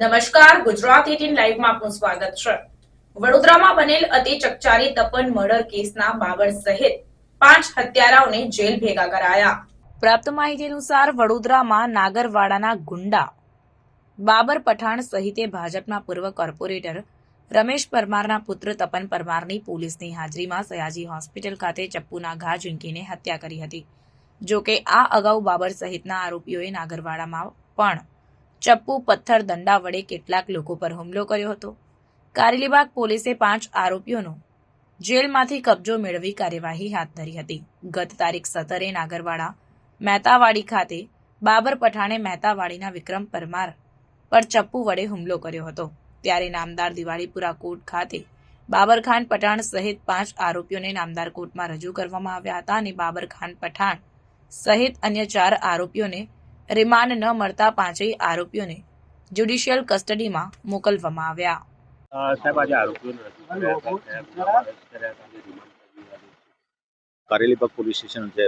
નમસ્કાર, ગુજરાત એટીન લાઈવમાં આપનું સ્વાગત છે. વડોદરામાં બનેલ અતિ ચકચારી તપન મર્ડર કેસના બાવળ સહિત પાંચ હત્યારાઓને જેલ ભેગા કરાયા. પ્રાપ્ત માહિતી અનુસાર વડોદરામાં નાગરવાડાના ગુંડા, બાબર પઠાણ સહિતે ભાજપના પૂર્વ કોર્પોરેટર રમેશ પરમારના પુત્ર તપન પરમારની પોલીસની હાજરીમાં સયાજી હોસ્પિટલ ખાતે ચપ્પુના ઘા ઝીંકીને હત્યા કરી હતી. જો કે આ અગાઉ બાબર સહિતના આરોપીઓએ નાગરવાડામાં પણ ચપ્પુ, પથ્થર, દંડા વડે કેટલાક લોકો પર હુમલો કર્યો હતો. કારેલીબાગ પોલીસે પાંચ આરોપીઓનો જેલમાંથી કબજો મેળવી કાર્યવાહી હાથ ધરી હતી. ગત તારીખ સત્તરે નાગરવાડા, મહેતાવાડી ખાતે બાબર પઠાણે મહેતાવાડીના વિક્રમ પરમાર પર ચપ્પુ વડે હુમલો કર્યો હતો. ત્યારે નામદાર દિવાળીપુરા કોર્ટ ખાતે બાબરખાન પઠાણ સહિત પાંચ આરોપીઓને નામદાર કોર્ટમાં રજૂ કરવામાં આવ્યા હતા અને બાબરખાન પઠાણ સહિત અન્ય ચાર આરોપીઓને રિમાન્ડ ન મળતા પાંચેય આરોપીઓને જ્યુડિશિયલ કસ્ટડીમાં મોકલવામાં આવ્યા. કારેલીબાગ પોલીસ સ્ટેશન છે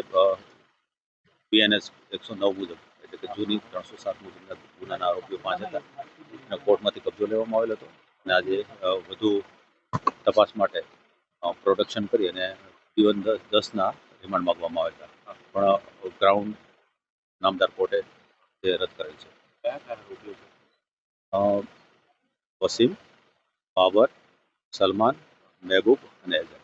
પીએનએસ એકસો નવ મુજબ એટલે કે જૂની ત્રણસો સાત મુજબના ગુનાના આરોપીઓ પાંચ હતા અને કોર્ટમાંથી કબજો લેવામાં આવેલો હતો અને આજે વધુ તપાસ માટે પ્રોડક્શન કરી અને જીવન દસના રિમાન્ડ માગવામાં આવ્યા હતા. પણ ગ્રાઉન્ડ નામદાર કોર્ટે તે રદ કરેલ છે. વસીમ બાબર સલમાન મહેબૂબ અને એઝન